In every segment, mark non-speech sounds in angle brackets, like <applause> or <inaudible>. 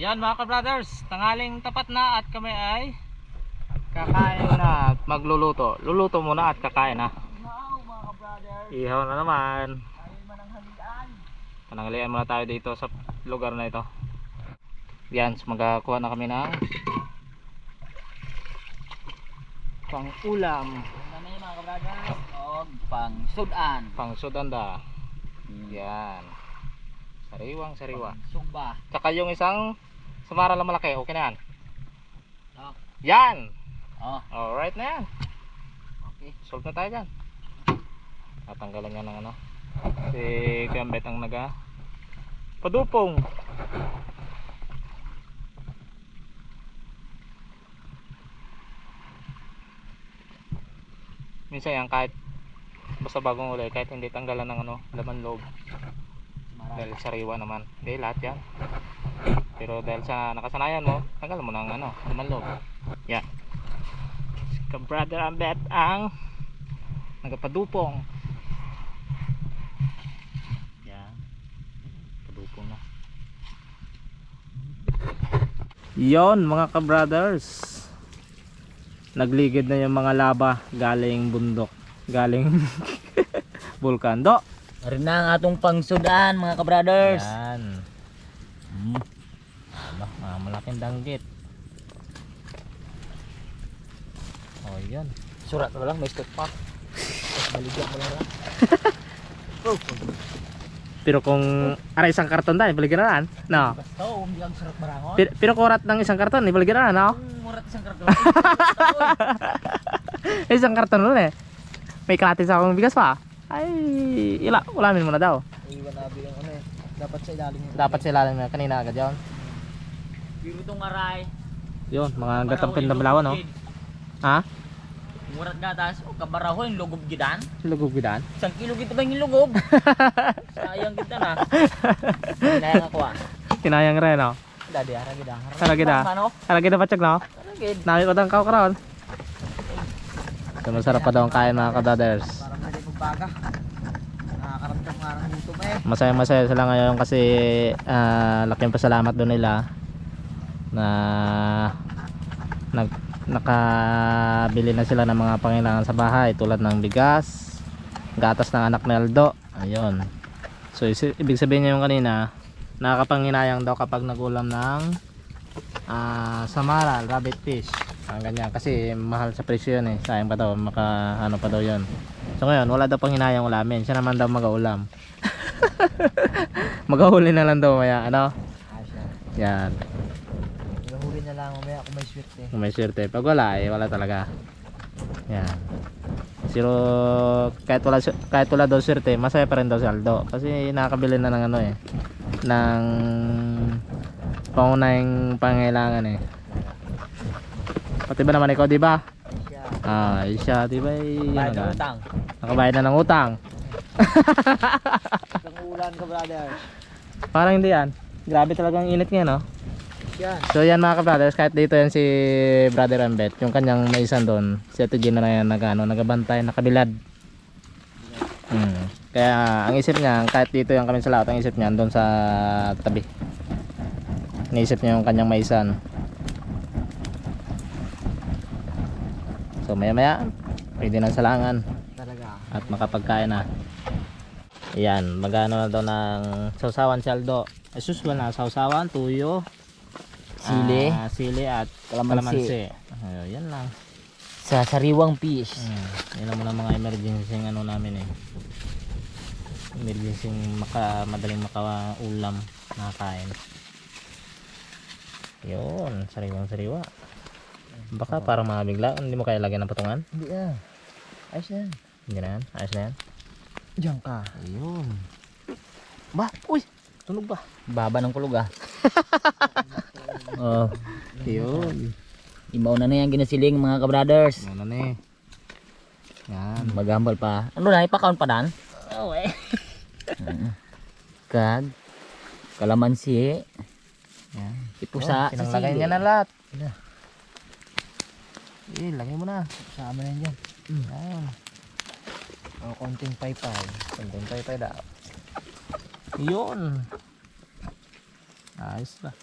Yan mga ka-brothers, tanghaling tapat na at kami ay kakain na at magluluto. Luluto muna at kakain na. Wow, mga ka-brother. Ihaw na naman. Ayun man ang halian. Panangalian muna tayo dito sa lugar na ito. Yan, so magkakuha na kami ng pang ulam, Ano na mga ka-brother? Og pang sudan. pang sudanda. Hmm. Yan. Sariwang sariwa. Sugba. Tsaka yung isang samara na malaki, okay na yan. Oh. Yan! Oh, Alright na yan. okay. Solve na tayo dyan. Tatanggalan niya ng ano. Si Gambet ang naga padupong. Minsan yan kahit basta bagong uli kahit hindi tanggalan ng ano laman loob Marami. dahil sariwa naman hindi lahat yan pero dahil sa nakasanayan mo tanggalan mo ng ano loob yan si brother Ambet ang nagapadupong yan padupong na. Yon mga ka-brothers. Nagligid na yung mga laba galing bundok. Galing <laughs> bulkan do. Rin na ang atong pang sudan mga ka-brothers. yan. Hmm. Malaking danggit oh yan Surat mo lang, may stock pa. <laughs> Baligyan mo lang. oh, <laughs> pero kung ara isang karton tayo baligyan na lang no basta oh, hindi ang surat barangon. pero, pero kurat ng isang karton ibaligyan na lang no Ang murat isang karton. <laughs> isang karton ulit eh may kalatis akong bigas pa ay ila ulamin mo na daw Iwan na yung ano eh. Dapat sa ilalim dapat sila lang kanina agad yun Biro tong aray. yun mga gatang pindamlawan no ha Murat gatas o kabaraho yung lugob gidan. lugog bidan Isang kilo kita ba yung lugob? <laughs> Sayang kita na. Hinayang ako ah. kinayang rin no Dadi ara gida. Ara gida. Ano? Halagi na patsag no Ara gid. Namin ko tang karon. So masarap pa daw ang kain mga kadaders. Para hindi pagbaga. Nakakaramdam nga ng gutom eh. Masaya masaya sila ngayon kasi ah, laking pasalamat doon nila na nag nakabili na sila ng mga pangailangan sa bahay tulad ng bigas, gatas ng anak ni Aldo. Ayun. So ibig sabihin niya yung kanina, nakakapanginayang daw kapag nagulam ng ah, samaral, rabbit fish. Ang ganyan kasi mahal sa presyo yun eh. Sayang pa daw maka ano pa daw yun. So ngayon wala daw pang hinayang ulamin. Siya naman daw mag-aulam. <laughs> Maghahuli na lang daw maya ano. Yan. Ihuli na lang mamaya kung may swerte. Kung may swerte. Pag wala eh wala talaga. Yan. Pero kahit wala kahit wala daw swerte, masaya pa rin daw si Aldo kasi nakakabili na ng ano eh ng pangunahing pangailangan eh. Pati ba naman ikaw, di ba? Ah, siya, di ba? eh, ano ng ka? utang. Nakabayad na ng utang. Isang ulan ka brother. Parang hindi yan. Grabe talagang init ngayon, no? Yan. So yan mga ka-brothers, kahit dito yan si Brother Ambet, yung kanyang maisan doon, si Ate Gina na yan nag, ano, nagabantay, nakabilad. Hmm. Kaya ang isip niya, kahit dito yung kami sa lahat, ang isip niya doon sa tabi. Iniisip niya yung kanyang maisan. So maya maya, pwede na salangan Talaga. at makapagkain na. Yan, magano na daw ng sausawan si Aldo. As usual na, sausawan, tuyo, Sili. ah, sili at Kalamansi. kalamansi. Ayun, yan lang. Sa sariwang fish. Hmm, yan muna mga emergency ano namin eh. Emergency maka, madaling makaulam nakakain. Yun, sariwang sariwa. Baka parang mabigla, hindi mo kaya lagyan ng patungan? Hindi ah. Ayos na yan. Hindi na yan, ayos na yan. Diyan ka. Ayun. Ba, uy, tunog ba? Baba ng kulog ah. <laughs> Oh, yun. Imaw na na yan ginasiling mga ka-brothers. Ano na eh. Yan. Magambal pa. Ano na, ipakaon pa dan? Oh, eh. Kag. Kalamansi. Yan. Ipusa. Oh, Pinanglagay niya na lahat. Eh, lagay mo na. Sama na yan dyan. Yan. O, konting paypay. Konting pay daw. Yun. Ayos na.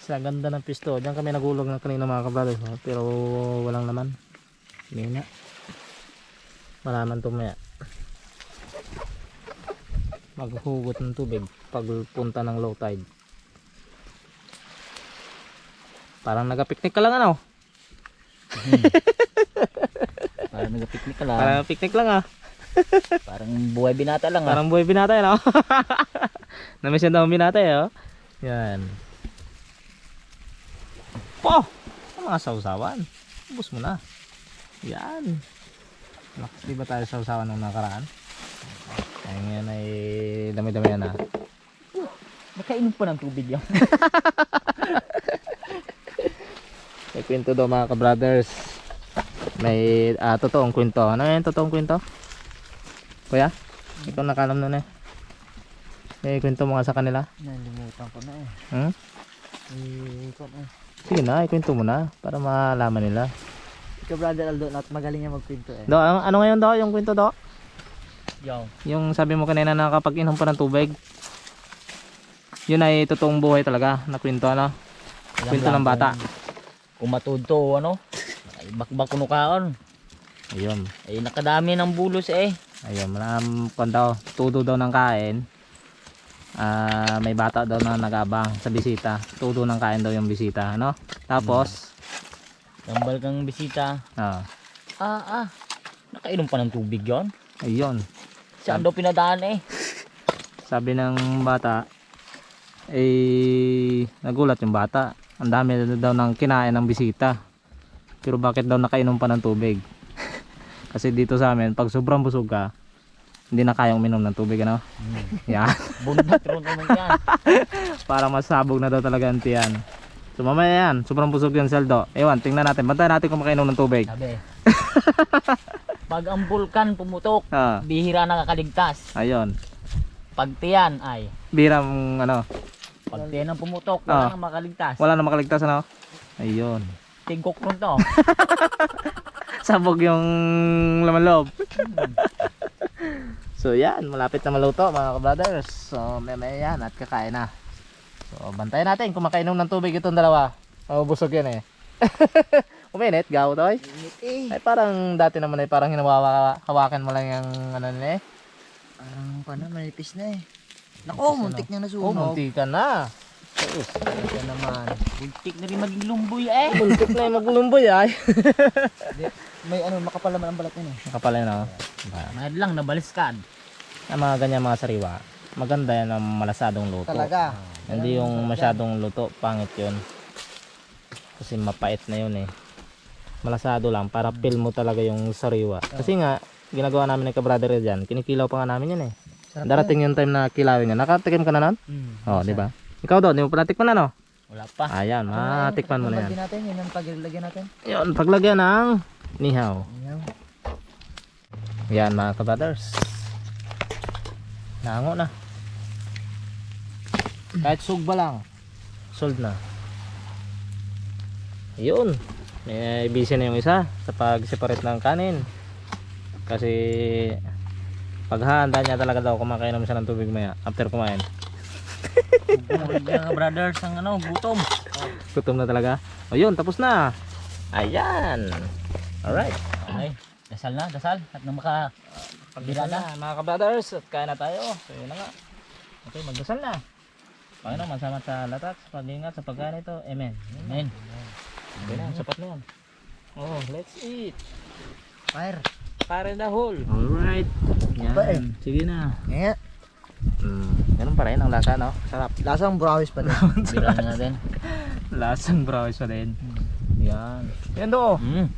Sa ganda ng pisto. Diyan kami nagulog ng kanina mga no? Pero walang laman. Hindi na. Malaman tumaya. Maghugot ng tubig pag punta ng low tide. Parang nagapiknik ka lang ano? <laughs> Parang nag-picnic ka lang. Parang picnic lang ah. Parang buhay binata lang ah. Parang buhay binatay no? <laughs> Namiss yung daw binatay oh. Yan. Po! Ang mga sausawan. Ubus mo na. Yan. Di ba tayo sausawan nung nakaraan? Kaya ngayon ay dami-dami yan ah. Nakainom pa ng tubig yan. <laughs> May kwento daw mga ka-brothers. May ah, totoong kwento. Ano yan totoong kwento? Kuya? Ikaw nakalam nun eh. May kwento mo nga sa kanila. Nalimutan ko na eh. Hmm? Eh, ikaw na. Sige na, ikwento mo na para malaman nila. Ikaw brother Aldo, not magaling niya magkwento eh. Do, ano, ano ngayon do? Yung kwento do? Yo. Yung sabi mo kanina na kapag inom pa ng tubig. Yun ay totoong buhay talaga na kwento ano? Kwento ng bata. Kung matudto ano, bakbak kuno kaon. Ayun. Ay nakadami ng bulos eh. Ayun, malam kung daw, tudo daw ng kain. Ah, may bata daw na nagabang sa bisita. Tudo ng kain daw yung bisita, ano? Tapos, Tambal kang bisita. ah, Ah ah. Nakainom pa ng tubig yon. ayun. Saan daw pinadaan eh? Sabi ng bata, eh, nagulat yung bata. Ang dami daw ng kinain ng bisita. Pero bakit daw nakainom pa ng tubig? Kasi dito sa amin, pag sobrang busog ka, hindi na kayang uminom ng tubig, ano? Yan. Bundat ron naman yan. <laughs> Para masabog na daw talaga ang tiyan. So mamaya yan, sobrang busog yan Seldo. Ewan, tingnan natin. Bantayan natin kung makainom ng tubig. Sabi. <laughs> Pag ang bulkan pumutok, Ah, bihira nakakaligtas. ayun. Pag tiyan ay, Biram, ano, pag tiyan ang pumutok, Ah. wala nang makaligtas. wala na makaligtas, ano? Ayun. Tingkok ron to. <laughs> Sabog yung laman loob. <laughs> so yan, malapit na maluto mga kabrothers. So may may yan at kakain na. So bantayan natin kung makainom ng tubig itong dalawa. Mabubusog yan eh. <laughs> Uminit, gaw toy. eh. Ay parang dati naman ay parang hinawawa hawakan mo lang yung ano nila eh. Parang paano, manipis na eh. Nako, na, muntik na Oh, nasunog. munti ka na. Ayos, talaga naman. Buntik na rin maging lumboy eh. Muntik na yung maglumboy ay. <laughs> May ano, makapal naman ang balat yun eh. Nakapala yun ako. Mahal lang, nabaliskad. Ang mga ganyan mga sariwa, maganda yan ang malasadong luto. Talaga. Hindi yung masyadong luto, pangit yun. Kasi mapait na yun eh. Malasado lang, para feel mo talaga yung sariwa. Kasi nga, ginagawa namin ng kabrader dyan, kinikilaw pa nga namin yan eh. Darating yung time na kilawin yan. Nakatikim ka na nun? Hmm. Oo, di ba? Ikaw doon, di mo pa natikman na no? Wala pa. Ayan, matikman mo na yan. Natin, yun ang paglagyan natin. Yun, paglagyan ng nihaw. Yan. Yan mga kabrothers. Nango na. Kahit sugba lang. Sold na. Yun. May busy na yung isa sa pag-separate ng kanin. Kasi paghahanda niya talaga daw kumakainom siya ng tubig maya after kumain. Na brothers ang ano, gutom. Gutom na talaga. O yun, tapos na. Ayan. Alright. Okay. Dasal na, dasal. At nang maka... Pagdala na mga kabrothers at kain na tayo. So yun na nga. Okay, magdasal na. Panginoon, mansama sa lahat sa pag-ingat sa pagkain ito. Amen. Amen. Okay na, sapat na yan. Oh, let's eat. Fire. Para the whole. Alright. Yan. Sige na. Nga. Mm, ganun pa rin ang lasa, no? Sarap. Lasang brownies pa din. Bila na natin. Lasang brownies pa din. Yan. Yan do. Hmm.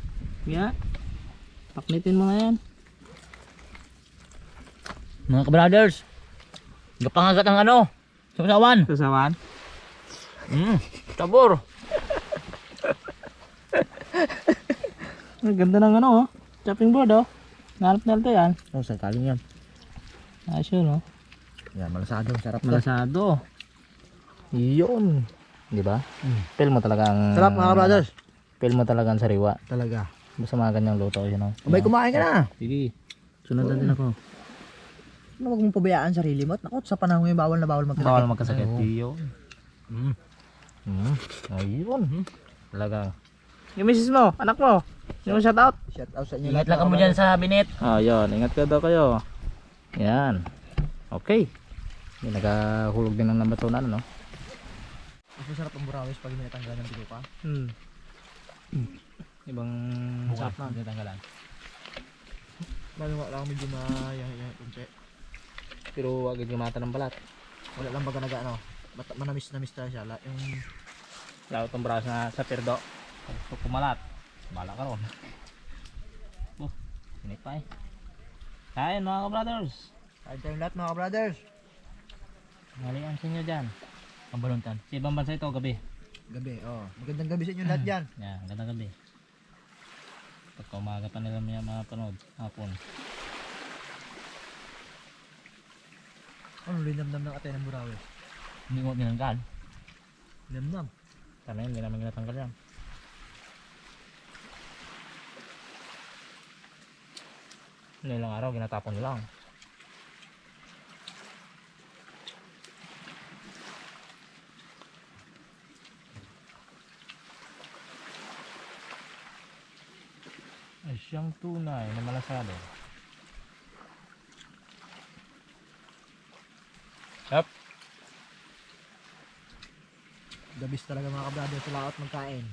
Yan. Paknitin mo na yan. Mga ka-brothers, gapangagat ang ano, sumasawan. Sasawan. Hmm. Tabor. <laughs> Ang ganda ng ano, oh. Chopping board, oh. Nahanap na ito yan. Oh, sakaling yan. Ayos yun, oh. Yan, malasado. Sarap to. Malasado. Yun. Di ba? Mm. Feel mo talaga ang... Sarap mga brothers. Feel mo talaga ang sariwa. Talaga. Basta mga ganyang luto, yun, oh. Abay, kumain ka na. Sige. Sunod na din ako. Ano wag mong pabayaan sarili mo? At Naku, sa panahon ngayon, bawal na bawal magkasakit. Bawal magkasakit. Oo. Yun. Hmm. Hmm. Ayun. Talagang. Yung misis mo, anak mo. Yung shout out. Shout out sa inyo Ingat lang mga ka mo dyan sa binet. Ah, yun. Ingat ka daw kayo. Yan. Okay. May nagahulog din ng nabatunan, ano? Mas masarap ang burawis pag minatanggal ng bilo ka. Hmm. Ibang sarap na. tanggalan. Lalo nga lang medyo mayang-yang kunti. Pero wag yung mata ng balat. Wala lang baga naga ano. mat- Manamis-namis talaga siya. La- Yung Lalo itong braso na sa perdo. Gusto kumalat. Bala ka ron. Oh, sinip pa eh. Kain mga ka-brothers. Kain tayong lahat mga brothers. Malian sa inyo dyan. Ang baluntan. Sa ibang bansa ito, gabi. Gabi, oh. Magandang gabi sa inyo lahat <clears throat> dyan. Yan, ganda gabi. Pagka umaga pa nila mga mga panood, hapon. Ano linamnam ng ate ng burawis? Hindi mo tinanggal. Linamnam. Kami hindi namin ginatanggal yan. Nilang araw, ginatapon lang. Ay siyang tunay na malasado. Yup. Gabis talaga mga kabrothers sa laot magkain.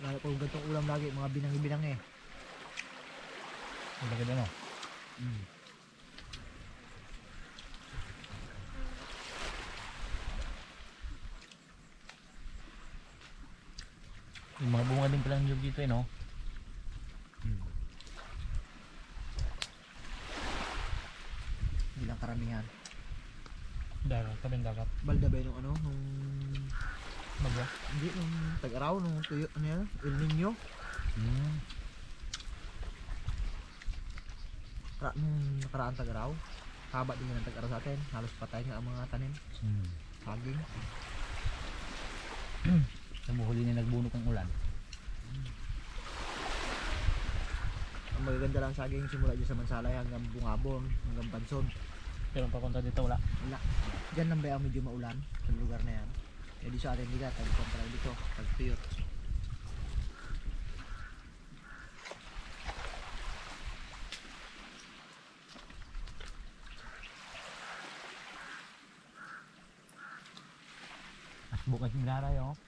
Lalo kung gantong ulam lagi, mga binangi-binang eh. Ang bagay din oh. Yung mga bunga din palang nyug dito eh no. Lang karamihan. Dagat, tabing dagat. Balda ba nung ano, nung... Bagya. Hindi, nung tag-araw, nung tuyo, ano yan, El Nino. Hmm. Ra, nung nakaraan tag-araw. Haba din ang tag-araw sa atin. Halos patay nga ang mga tanim. Hmm. Saging. <clears throat> Sa buhuli na nagbunot ng ulan. Ang magaganda lang saging simula dyan sa Mansalay hanggang Bungabon, hanggang Pansod. Pero papunta dito wala. Wala. Diyan lang ba ang medyo maulan sa lugar na yan. Eh di sa atin nila, tag-compara dito, tag-tuyot. At bukas yung laray oh.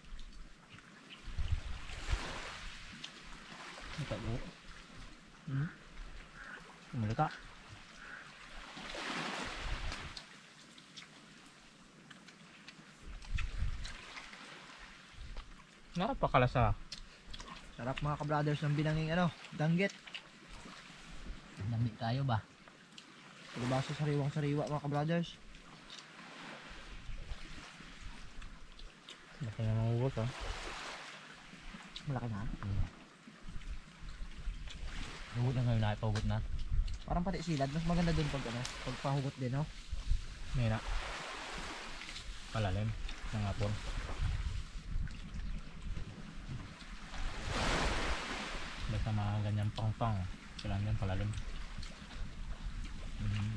Ito. Hmm? Umulika. Napakalasa. Sarap mga kabrothers ng binanging ano, danggit. Nami tayo ba? Palibasa sariwang sariwa mga kabrothers. Laki na mga ubos ah. Malaki na. Hugot na ngayon nakipaugot na. Parang pati silad, mas maganda dun pag ano, pag pahugot din, no? May na. Palalim. Ng Basta mga ganyan pang-pang. Kailangan yan palalim. Mm.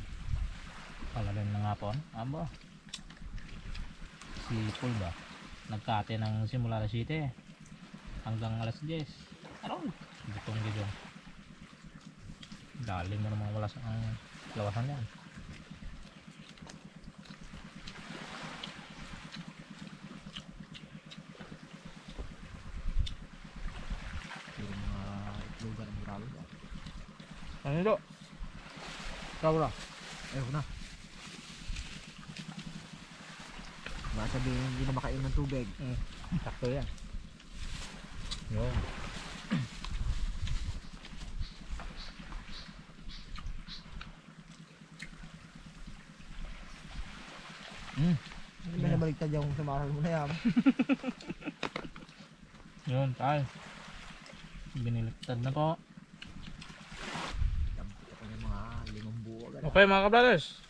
Palalim ng hapon. Aba. Si Paul ba? Nagkate ng simula alas 7 hanggang alas 10. Ano? Gitong gitong. Dalim mo namang wala sa ang lawasan yan. Yung mga itlogan ng burawis. Oh. Ano ito? Kabra. Ayoko na. Baka sabihin hindi na makainom ng tubig. Sakto yan. Yun. Mm. Hindi ba nabaligtad yung sumaral mo na yan? Yun, tayo. Biniliktad na po. Ito ko yung mga limang buwag. ano? Okay mga ka-brothers.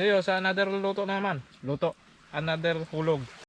See you sa another luto na naman. Luto. Another hulog.